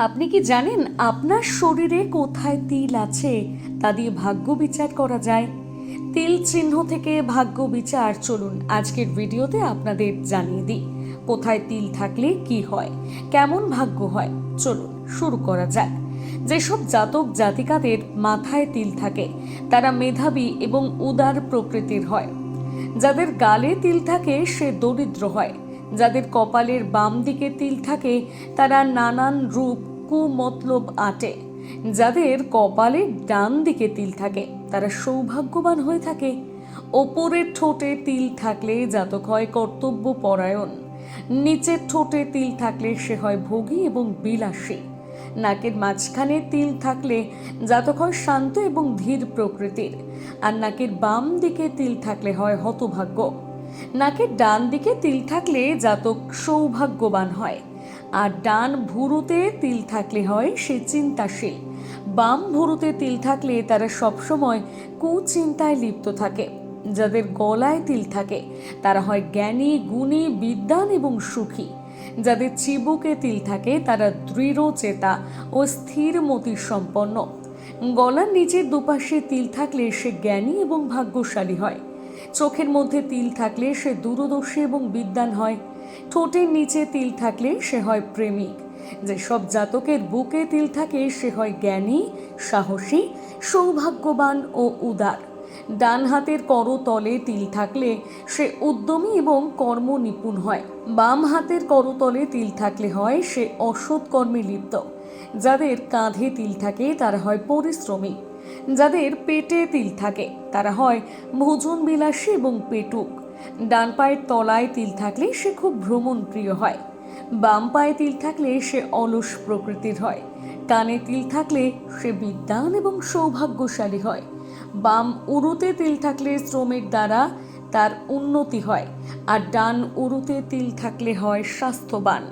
আপনি কি জানেন আপনার শরীরে কোথায় তিল আছে? তা দিয়ে ভাগ্য বিচার করা যায়। তিল চিহ্ন থেকে ভাগ্য বিচার। চলুন আজকের ভিডিওতে আপনাদের জানিয়ে দিই, কোথায় তিল থাকলে কি হয়, কেমন ভাগ্য হয়। চলুন শুরু করা যাক। যেসব জাতক জাতিকাদের মাথায় তিল থাকে, তারা মেধাবী এবং উদার প্রকৃতির হয়। যাদের গালে তিল থাকে, সে দরিদ্র হয়। যাদের কপালের বাম দিকে তিল থাকে, তারা নানান রূপ কুমতলব আটে। যাদের কপালে ডান দিকে তিল থাকে, তারা সৌভাগ্যবান হয়ে থাকে। ওপরের ঠোঁটে তিল থাকলে জাতক হয় কর্তব্য পরায়ণ। নিচের ঠোঁটে তিল থাকলে সে হয় ভোগী এবং বিলাসী। নাকের মাঝখানে তিল থাকলে জাতক হয় শান্ত এবং ধীর প্রকৃতির। আর নাকের বাম দিকে তিল থাকলে হয় হতভাগ্য। নাকের ডান দিকে তিল থাকলে জাতক সৌভাগ্যবান হয়। আর ডান ভুরুতে তিল থাকলে হয় সে চিন্তাশীল। বাম ভুরুতে তিল থাকলে তারা সবসময় কুচিন্তায় লিপ্ত থাকে। যাদের গলায় তিল থাকে, তারা হয় জ্ঞানী, গুণী বিদ্যান এবং সুখী। যাদের চিবুকে তিল থাকে, তারা দৃঢ়, চেতা ও স্থির মতি সম্পন্ন। গলার নিচের দুপাশে তিল থাকলে সে জ্ঞানী এবং ভাগ্যশালী হয়। চোখের মধ্যে তিল থাকলে সে দূরদর্শী এবং বিদ্যান হয়। ঠোঁটের নিচে তিল থাকলে সে হয় প্রেমিক। যেসব জাতকের বুকে তিল থাকে, সে হয় জ্ঞানী, সাহসী, সৌভাগ্যবান ও উদার। ডান হাতের করতলে তিল থাকলে সে উদ্যমী এবং কর্ম নিপুণ হয়। বাম হাতের করতলে তিল থাকলে হয় সে অসৎ কর্মে লিপ্ত। যাদের কাঁধে তিল থাকে, তারা হয় পরিশ্রমী। যাদের পেটে তিল থাকে, তারা হয় ভোজন বিলাসী এবং পেটুক। ডান পায়ের তলায় তিল থাকলে সে খুব ভ্রমণ প্রিয় হয়। বাম পায়ে তিল থাকলে সে অলস প্রকৃতির হয়। কানে তিল থাকলে সে বিদ্যান এবং সৌভাগ্যশালী হয়। বাম উরুতে তিল থাকলে শ্রমের দ্বারা তার উন্নতি হয়। আর ডান উরুতে তিল থাকলে হয় স্বাস্থ্যবান।